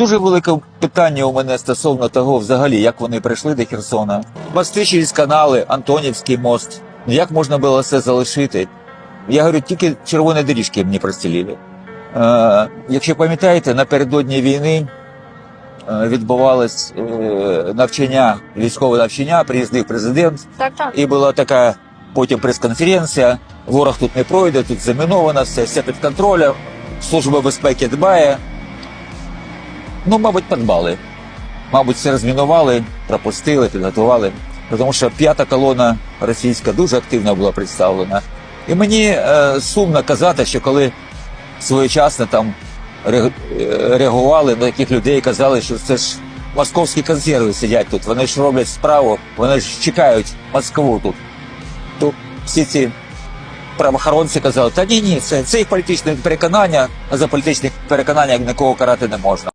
Дуже велике питання у мене стосовно того, взагалі, як вони прийшли до Херсона. Мости через канали, Антонівський мост. Ну, Як можна було це залишити? Я говорю, тільки червоні доріжки мені простілили. Е, якщо пам'ятаєте, напередодні війни е, відбувалось е, навчання, військове навчання, приїздив президент, Так, так. і була така потім прес-конференція. Ворог тут не пройде, тут заміновано, все, все під контролем, служба безпеки дбає. Ну, мабуть, подбали. Мабуть, все розмінували, пропустили, підготували. Тому що п'ята колона російська дуже активно була представлена. І мені е, сумно казати, що коли своєчасно там е, реагували на таких людей і казали, що це ж московські консерви сидять тут, вони ж роблять справу, вони ж чекають Москву тут. Тут всі ці правоохоронці казали, та ні, ні, це, це їх політичне переконання, а за політичне переконання нікого карати не можна.